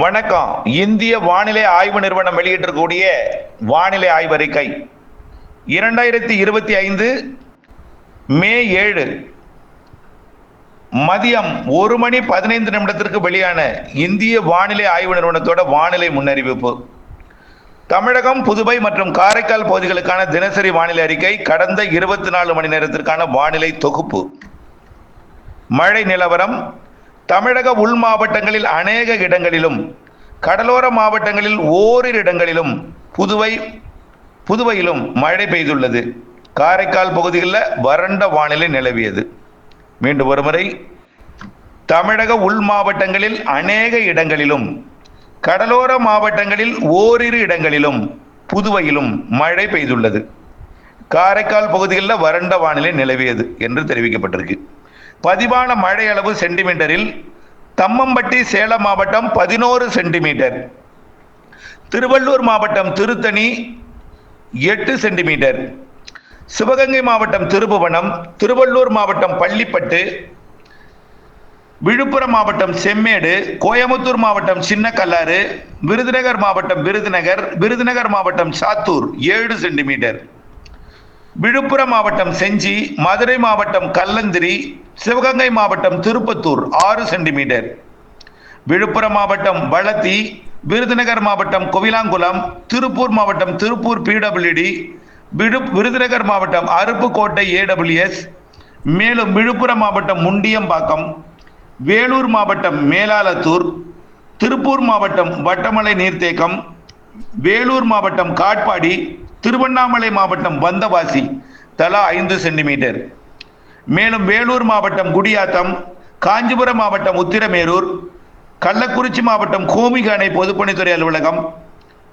வணக்கம். இந்திய வானிலை ஆய்வு நிறுவனம் வெளியிட்டிருக்கக்கூடிய வானிலை ஆய்வறிக்கை. இரண்டாயிரத்தி இருபத்தி ஐந்து மே ஏழு மதியம் ஒரு மணி பதினைந்து நிமிடத்திற்கு வெளியான இந்திய வானிலை ஆய்வு நிறுவனத்தோட வானிலை முன்னறிவிப்பு. தமிழகம் புதுவை மற்றும் காரைக்கால் பகுதிகளுக்கான தினசரி வானிலை அறிக்கை கடந்த இருபத்தி நாலு மணி நேரத்திற்கான வானிலை தொகுப்பு. மழை நிலவரம் தமிழக உள் மாவட்டங்களில் அநேக இடங்களிலும் கடலோர மாவட்டங்களில் ஓரிரு இடங்களிலும் புதுவை புதுவையிலும் மழை பெய்துள்ளது. காரைக்கால் பகுதிகளில் வறண்ட வானிலை நிலவியது. மீண்டும் ஒருமுறை தமிழக உள் மாவட்டங்களில் அநேக இடங்களிலும் கடலோர மாவட்டங்களில் ஓரிரு இடங்களிலும் புதுவையிலும் மழை பெய்துள்ளது. காரைக்கால் பகுதிகளில் வறண்ட வானிலை நிலவியது என்று தெரிவிக்கப்பட்டிருக்கு. பதிவான மழை அளவு சென்டிமீட்டரில் தம்மம்பட்டி சேலம் மாவட்டம் பதினோரு சென்டிமீட்டர் திருவள்ளூர் மாவட்டம் திருத்தணி எட்டு சென்டிமீட்டர் சிவகங்கை மாவட்டம் திருபுவனம் திருவள்ளூர் மாவட்டம் பள்ளிப்பட்டு விழுப்புரம் மாவட்டம் செம்மேடு கோயம்புத்தூர் மாவட்டம் சின்னக்கல்லாறு விருதுநகர் மாவட்டம் விருதுநகர் விருதுநகர் மாவட்டம் சாத்தூர் ஏழு சென்டிமீட்டர். விழுப்புரம் மாவட்டம் செஞ்சி மதுரை மாவட்டம் கல்லந்திரி சிவகங்கை மாவட்டம் திருப்பத்தூர் ஆறு சென்டிமீட்டர். விழுப்புரம் மாவட்டம் வளத்தி விருதுநகர் மாவட்டம் கோவிலாங்குளம் திருப்பூர் மாவட்டம் திருப்பூர் பிடபிள்யூடி விழு விருதுநகர் மாவட்டம் அருப்புக்கோட்டை ஏடபிள்யூஎஸ் மேலும் விழுப்புரம் மாவட்டம் முண்டியம்பாக்கம் வேலூர் மாவட்டம் மேலாலத்தூர் திருப்பூர் மாவட்டம் வட்டமலை நீர்த்தேக்கம் வேலூர் மாவட்டம் காட்பாடி திருவண்ணாமலை மாவட்டம் வந்தவாசி தலா ஐந்து சென்டிமீட்டர். மேலும் வேலூர் மாவட்டம் குடியாத்தம் காஞ்சிபுரம் மாவட்டம் உத்திரமேரூர் கள்ளக்குறிச்சி மாவட்டம் கோமிக அணை பொதுப்பணித்துறை அலுவலகம்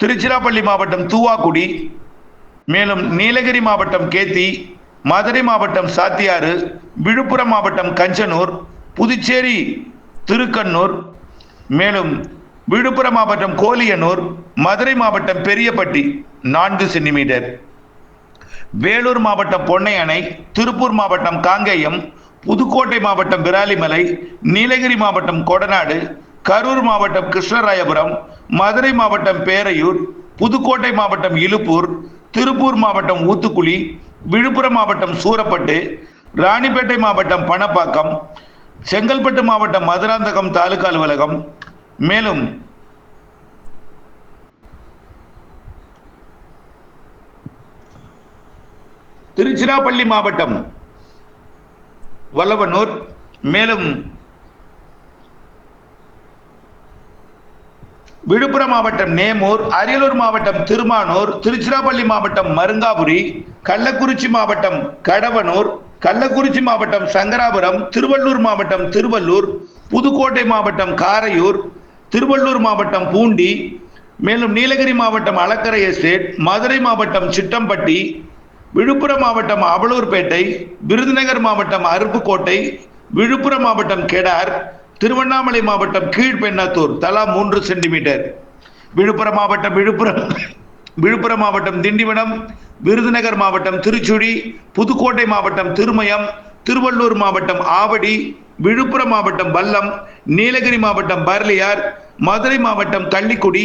திருச்சிராப்பள்ளி மாவட்டம் தூவாக்குடி மேலும் நீலகிரி மாவட்டம் கேத்தி மதுரை மாவட்டம் சாத்தியாறு விழுப்புரம் மாவட்டம் கஞ்சனூர் புதுச்சேரி திருக்கண்ணூர் மேலும் விழுப்புரம் மாவட்டம் கோலியனூர் மதுரை மாவட்டம் பெரியப்பட்டி நான்கு சென்டிமீட்டர். வேலூர் மாவட்டம் பொன்னை அணை திருப்பூர் மாவட்டம் காங்கேயம் புதுக்கோட்டை மாவட்டம் விராலிமலை நீலகிரி மாவட்டம் கொடநாடு கரூர் மாவட்டம் கிருஷ்ணராயபுரம் மதுரை மாவட்டம் பேரையூர் புதுக்கோட்டை மாவட்டம் இலுப்பூர் திருப்பூர் மாவட்டம் ஊத்துக்குழி விழுப்புரம் மாவட்டம் சூரப்பட்டு ராணிப்பேட்டை மாவட்டம் பணப்பாக்கம் செங்கல்பட்டு மாவட்டம் மதுராந்தகம் தாலுகா அலுவலகம் மேலும் திருச்சிராப்பள்ளி மாவட்டம் வல்லவனூர் மேலும் விழுப்புரம் மாவட்டம் நேமூர் அரியலூர் மாவட்டம் திருமானூர் திருச்சிராப்பள்ளி மாவட்டம் மருங்காபுரி கள்ளக்குறிச்சி மாவட்டம் கடவனூர் கள்ளக்குறிச்சி மாவட்டம் சங்கராபுரம் திருவள்ளூர் மாவட்டம் திருவள்ளூர் புதுக்கோட்டை மாவட்டம் காரையூர் திருவள்ளூர் மாவட்டம் பூண்டி மேலும் நீலகிரி மாவட்டம் அலக்கரை எஸ்டேட் மதுரை மாவட்டம் சிட்டம்பட்டி விழுப்புரம் மாவட்டம் அவலூர்பேட்டை விருதுநகர் மாவட்டம் அருப்புக்கோட்டை விழுப்புரம் மாவட்டம் கெடார் திருவண்ணாமலை மாவட்டம் கீழ்பெண்ணாத்தூர் தலா மூன்று சென்டிமீட்டர். விழுப்புரம் மாவட்டம் விழுப்புரம் விழுப்புரம் மாவட்டம் திண்டிவனம் விருதுநகர் மாவட்டம் திருச்சுழி புதுக்கோட்டை மாவட்டம் திருமயம் திருவள்ளூர் மாவட்டம் ஆவடி விழுப்புரம் மாவட்டம் வல்லம் நீலகிரி மாவட்டம் பர்லியார் மதுரை மாவட்டம் கள்ளிக்குடி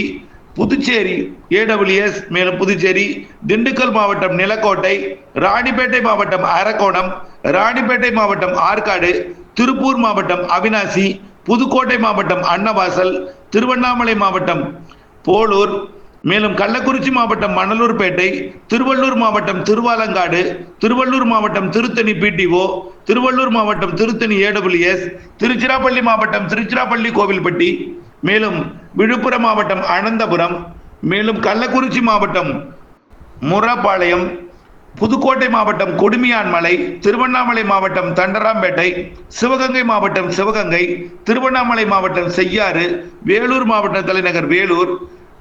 புதுச்சேரி ஏடபிள்யூஎஸ் மேலும் புதுச்சேரி திண்டுக்கல் மாவட்டம் நிலக்கோட்டை ராணிப்பேட்டை மாவட்டம் அரக்கோணம் ராணிப்பேட்டை மாவட்டம் ஆற்காடு திருப்பூர் மாவட்டம் அவினாசி புதுக்கோட்டை மாவட்டம் அன்னவாசல் திருவண்ணாமலை மாவட்டம் போலூர் மேலும் கள்ளக்குறிச்சி மாவட்டம் மணலூர்பேட்டை திருவள்ளூர் மாவட்டம் திருவாலங்காடு திருவள்ளூர் மாவட்டம் திருத்தணி பிடிஓ திருவள்ளூர் மாவட்டம் திருத்தணி ஏடபிள்யூஎஸ் திருச்சிராப்பள்ளி மாவட்டம் திருச்சிராப்பள்ளி கோவில்பட்டி மேலும் விழுப்புரம் மாவட்டம் அனந்தபுரம் மேலும் கள்ளக்குறிச்சி மாவட்டம் முரப்பாளையம் புதுக்கோட்டை மாவட்டம் கொடுமியான்மலை திருவண்ணாமலை மாவட்டம் தண்டராம்பேட்டை சிவகங்கை மாவட்டம் சிவகங்கை திருவண்ணாமலை மாவட்டம் செய்யாறு வேலூர் மாவட்ட தலைநகர் வேலூர்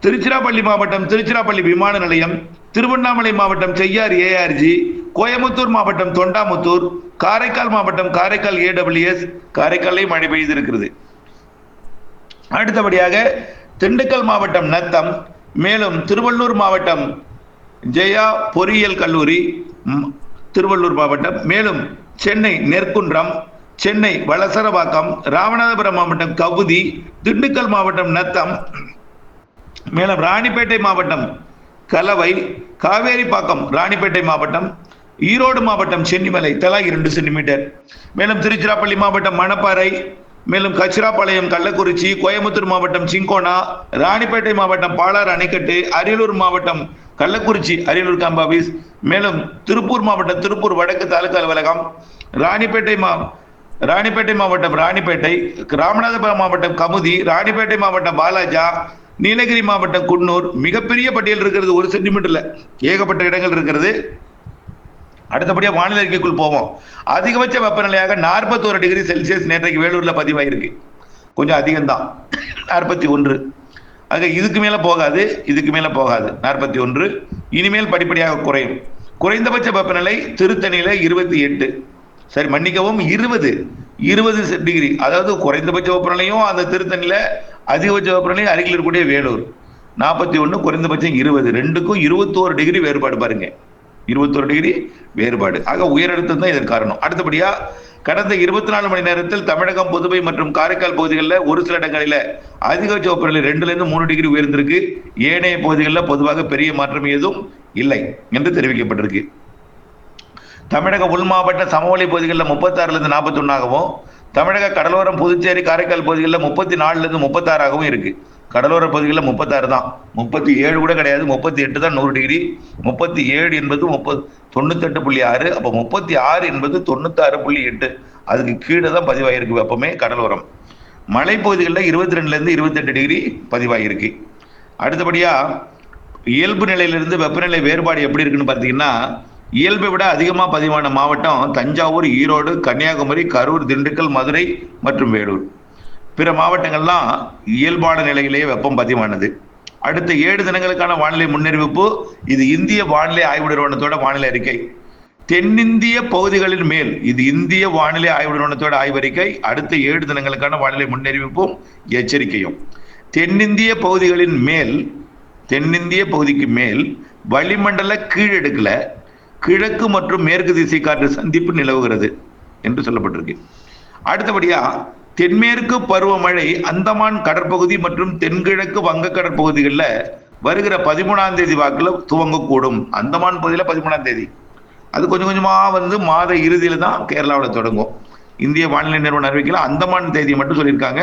திருச்சிராப்பள்ளி மாவட்டம் திருச்சிராப்பள்ளி விமான நிலையம் திருவண்ணாமலை மாவட்டம் செய்யார் ஏஆர்ஜி கோயம்புத்தூர் மாவட்டம் தொண்டாமுத்தூர் காரைக்கால் மாவட்டம் காரைக்கால் ஏடபிள்யூஎஸ் காரைக்காலை மழை பெய்திருக்கிறது. அடுத்தபடியாக திண்டுக்கல் மாவட்டம் நத்தம் மேலும் திருவள்ளூர் மாவட்டம் ஜெயா பொறியியல் கல்லூரி திருவள்ளூர் மாவட்டம் மேலும் சென்னை நெற்குன்றம் சென்னை வளசரவாக்கம் ராமநாதபுரம் மாவட்டம் கவுதி திண்டுக்கல் மாவட்டம் நத்தம் மேலும் ராணிப்பேட்டை மாவட்டம் கலவை காவேரிப்பாக்கம் ராணிப்பேட்டை மாவட்டம் ஈரோடு மாவட்டம் சென்னிமலை தலா இரண்டு சென்டிமீட்டர். மேலும் திருச்சிராப்பள்ளி மாவட்டம் மணப்பாறை மேலும் கச்சிராப்பாளையம் கள்ளக்குறிச்சி கோயம்புத்தூர் மாவட்டம் சிங்கோனா ராணிப்பேட்டை மாவட்டம் பாலாறு அணைக்கட்டு அரியலூர் மாவட்டம் கள்ளக்குறிச்சி அரியலூர் காம்பாபீஸ் மேலும் திருப்பூர் மாவட்டம் திருப்பூர் வடக்கு தாலுகா அலுவலகம் ராணிப்பேட்டை மா ராணிப்பேட்டை மாவட்டம் ராணிப்பேட்டை ராமநாதபுரம் மாவட்டம் கமுதி ராணிப்பேட்டை மாவட்டம் பாலாஜா நீலகிரி மாவட்டம் குன்னூர். மிகப்பெரிய பட்டியல் இருக்கிறது ஒரு சென்டிமீட்டர்ல ஏகப்பட்ட இடங்கள் இருக்கிறது. அடுத்தபடியாக வானிலை அறிக்கைக்குள் போவோம். அதிகபட்ச வெப்பநிலையாக நாற்பத்தோரு டிகிரி செல்சியஸ் நேற்றைக்கு வேலூர்ல பதிவாயிருக்கு. கொஞ்சம் அதிகம்தான். நாற்பத்தி ஒன்று. ஆக இதுக்கு மேல போகாது இதுக்கு மேல போகாது. நாற்பத்தி ஒன்று. இனிமேல் படிப்படியாக குறையும். குறைந்தபட்ச வெப்பநிலை திருத்தணியில இருபத்தி எட்டு. சரி மன்னிக்கவும் இருபது. இருபது டிகிரி அதாவது குறைந்தபட்ச வெப்பநிலையும் அந்த திருத்தணியில அதிகபட்ச வெப்பநிலை அருகில் இருக்கக்கூடிய வேலூர். நாற்பத்தி ஒன்று குறைந்தபட்சம் இருபது. ரெண்டுக்கும் இருபத்தோரு டிகிரி வேறுபாடு பாருங்க. இருபத்தோரு டிகிரி வேறுபாடு. ஆக உயரழுத்தம் தான் இதற்கு காரணம். அடுத்தபடியா கடந்த இருபத்தி நாலு மணி நேரத்தில் தமிழகம் புதுவை மற்றும் காரைக்கால் பகுதிகளில் ஒரு சில இடங்களில் அதிகபட்ச வெப்பநிலை ரெண்டுலேருந்து மூணு டிகிரி உயர்ந்திருக்கு. ஏனைய பகுதிகளில் பொதுவாக பெரிய மாற்றம் எதுவும் இல்லை என்று தெரிவிக்கப்பட்டிருக்கு. தமிழக உள் மாவட்ட சமவெளி பகுதிகளில் முப்பத்தாறுல இருந்து நாற்பத்தி ஒன்னாகவும் தமிழக கடலோரம் புதுச்சேரி காரைக்கால் பகுதிகளில் முப்பத்தி நாலுல இருந்து முப்பத்தாறாகவும் இருக்கு. கடலோர பகுதிகளில் முப்பத்தாறு தான். முப்பத்தி ஏழு கூட கிடையாது. முப்பத்தி எட்டு தான் நூறு டிகிரி. முப்பத்தி ஏழு என்பது முப்பது தொண்ணூத்தெட்டு புள்ளி ஆறு. அப்போ முப்பத்தி ஆறு என்பது தொண்ணூத்தாறு புள்ளி எட்டு. அதுக்கு கீழே தான் பதிவாயிருக்கு வெப்பமே கடலோரம். மலைப்பகுதிகளில் இருபத்தி ரெண்டுலேருந்து இருபத்தெட்டு டிகிரி பதிவாயிருக்கு. அடுத்தபடியாக இயல்பு நிலையிலிருந்து வெப்பநிலை வேறுபாடு எப்படி இருக்குன்னு பார்த்தீங்கன்னா இயல்பை விட அதிகமாக பதிவான மாவட்டம் தஞ்சாவூர் ஈரோடு கன்னியாகுமரி கரூர் திண்டுக்கல் மதுரை மற்றும் வேலூர். பிற மாவட்டங்கள்லாம் இயல்பான நிலையிலேயே வெப்பம் பதிவானது. அடுத்த ஏழு தினங்களுக்கான வானிலை முன்னறிவிப்பு இது இந்திய வானிலை ஆய்வு நிறுவனத்தோட வானிலை அறிக்கை. தென்னிந்திய பகுதிகளின் மேல் இது இந்திய வானிலை ஆய்வு நிறுவனத்தோட ஆய்வறிக்கை. அடுத்த ஏழு தினங்களுக்கான வானிலை முன்னறிவிப்பும் எச்சரிக்கையும். தென்னிந்திய பகுதிகளின் மேல் தென்னிந்திய பகுதிக்கு மேல் வளிமண்டல கீழடுக்கில் கிழக்கு மற்றும் மேற்கு திசை காற்று சந்திப்பு நிலவுகிறது என்று சொல்லப்பட்டிருக்கு. அடுத்தபடியா தென்மேற்கு பருவமழை அந்தமான் கடற்பகுதி மற்றும் தென்கிழக்கு வங்க கடற்பகுதிகளில் வருகிற பதிமூணாம் தேதி வாக்கில் துவங்கக்கூடும். அந்தமான் பகுதியில் பதிமூணாம் தேதி. அது கொஞ்சம் கொஞ்சமாக வந்து மாத இறுதியில் தான் கேரளாவில் தொடங்கும். இந்திய வானிலை நிறுவனம் அறிவிக்கல அந்தமான் தேதி மட்டும் சொல்லியிருக்காங்க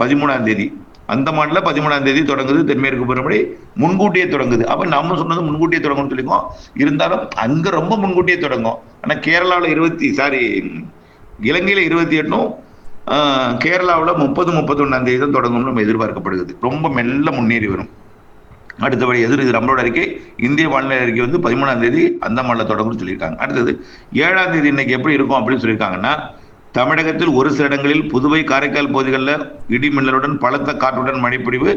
பதிமூணாம் தேதி. அந்தமான்ல பதிமூணாம் தேதி தொடங்குது தென்மேற்கு பருவமழை முன்கூட்டியே தொடங்குது. அப்ப நம்ம சொன்னது முன்கூட்டியே தொடங்கும்னு சொல்லிக்கோம் இருந்தாலும் அங்க ரொம்ப முன்கூட்டியே தொடங்கும். ஆனா கேரளாவில் இருபத்தி சாரி இலங்கையில இருபத்தி எட்டும் கேரளாவில் முப்பது முப்பத்தொன்னாம் தேதி தான் தொடங்கும்னு நம்ம எதிர்பார்க்கப்படுகிறது. ரொம்ப மெல்ல முன்னேறி வரும். அடுத்தபடி எதிர் இது நம்மளோட அறிக்கை. இந்திய வானிலை அறிக்கை வந்து பதிமூணாம் தேதி அந்தமான்ல தொடங்கும்னு சொல்லியிருக்காங்க. அடுத்தது ஏழாம் தேதி இன்னைக்கு எப்படி இருக்கும் அப்படின்னு சொல்லியிருக்காங்கன்னா தமிழகத்தில் ஒரு சில இடங்களில் புதுவை காரைக்கால் பகுதிகளில் இடி மின்னலுடன் பலத்த காற்றுடன் மழைப்பிடிவு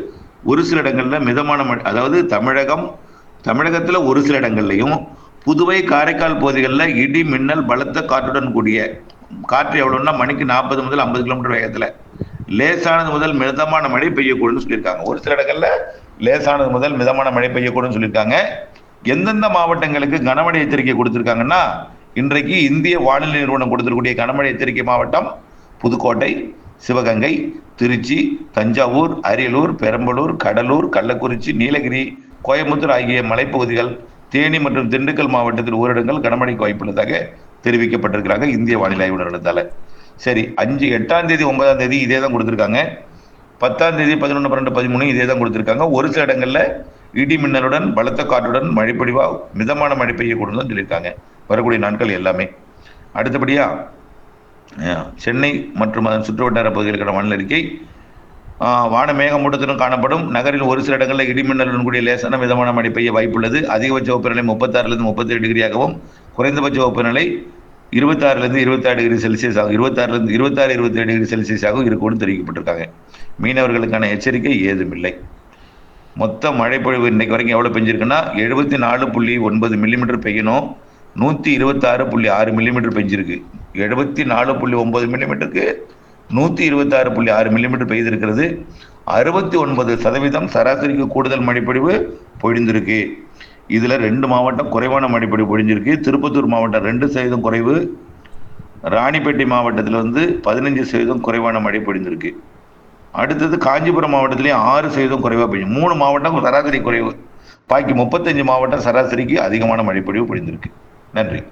ஒரு சில இடங்களில் மிதமான மழை அதாவது தமிழகம் தமிழகத்தில் ஒரு சில இடங்கள்லையும் புதுவை காரைக்கால் பகுதிகளில் இடி மின்னல் பலத்த காற்றுடன் கூடிய காற்று எவ்வளோன்னா மணிக்கு நாற்பது முதல் ஐம்பது கிலோமீட்டர் வேகத்தில். லேசானது முதல் மிதமான மழை பெய்யக்கூடும்னு சொல்லியிருக்காங்க. ஒரு சில இடங்களில் லேசானது முதல் மிதமான மழை பெய்யக்கூடும்னு சொல்லியிருக்காங்க. எந்தெந்த மாவட்டங்களுக்கு கனமழை எச்சரிக்கை கொடுத்துருக்காங்கன்னா இன்றைக்கு இந்திய வானிலை நிறுவனம் கொடுத்திருக்கக்கூடிய கனமழை எச்சரிக்கை மாவட்டம் புதுக்கோட்டை சிவகங்கை திருச்சி தஞ்சாவூர் அரியலூர் பெரம்பலூர் கடலூர் கள்ளக்குறிச்சி நீலகிரி கோயம்புத்தூர் ஆகிய மலைப்பகுதிகள் தேனி மற்றும் திண்டுக்கல் மாவட்டத்தில் ஓரிடங்கள் கனமழைக்கு வாய்ப்புள்ளதாக தெரிவிக்கப்பட்டிருக்கிறாங்க இந்திய வானிலை ஆய்வு சரி அஞ்சு எட்டாம் தேதி ஒன்பதாம் தேதி இதே தான் கொடுத்துருக்காங்க. பத்தாம் தேதி பதினொன்று பன்னெண்டு பதிமூணு இதே தான் கொடுத்துருக்காங்க. ஒரு சில இடங்களில் இடி மின்னலுடன் பலத்த காற்றுடன் மழைப்பொழிவா மிதமான மழை பெய்யக்கூடும் தான் சொல்லியிருக்காங்க. வரக்கூடிய நாட்கள் எல்லாமே. அடுத்தபடியா சென்னை மற்றும் அதன் சுற்றுவட்டார பகுதிகளுக்கான வானிலை அறிக்கை. வான மேகமூட்டத்துடன் காணப்படும். நகரில் ஒரு சில இடங்களில் இடிமின்னலுடன் கூடிய லேசான மிதமான மழை பெய்ய வாய்ப்புள்ளது. அதிகபட்ச வெப்பநிலை முப்பத்தாறுலேருந்து முப்பத்தேழு டிகிரியாகவும் குறைந்தபட்ச வெப்பநிலை இருபத்தாறுலேருந்து இருபத்தாறு டிகிரி செல்சியஸ் ஆகும் இருபத்தாறுலேருந்து இருபத்தாறு இருபத்தேழு டிகிரி செல்சியஸாகவும் இருக்கும்னு தெரிவிக்கப்பட்டிருக்காங்க. மீனவர்களுக்கான எச்சரிக்கை ஏதுமில்லை. மொத்த மழைப்பொழிவு இன்னைக்கு வரைக்கும் எவ்வளோ பெஞ்சிருக்குன்னா எழுபத்தி நாலு புள்ளி ஒன்பது மில்லிமீட்டர் பெய்யணும். நூற்றி இருபத்தாறு புள்ளி ஆறு மில்லிமீட்டர் பெஞ்சிருக்கு. எழுபத்தி நாலு புள்ளி ஒன்பது மில்லிமீட்டருக்கு நூற்றி இருபத்தாறு புள்ளி ஆறு மில்லிமீட்டர் பெய்திருக்கிறது. அறுபத்தி ஒன்பது சதவீதம் சராசரிக்கு கூடுதல் மழைப்பொழிவு பொழிந்திருக்கு. இதில் ரெண்டு மாவட்டம் குறைவான மழைப்பொழிவு பொழிஞ்சிருக்கு. திருப்பத்தூர் மாவட்டம் ரெண்டு சதவீதம் குறைவு. ராணிப்பேட்டை மாவட்டத்தில் வந்து பதினஞ்சு சதவீதம் குறைவான மழை பொழிந்திருக்கு. அடுத்தது காஞ்சிபுரம் மாவட்டத்திலேயே ஆறு சதவீதம் குறைவாக பெய்யும். மூணு மாவட்டம் சராசரி குறைவு. பாக்கி முப்பத்தஞ்சு மாவட்டம் சராசரிக்கு அதிகமான மழைப்பொழிவு பொழிந்திருக்கு. நன்றி.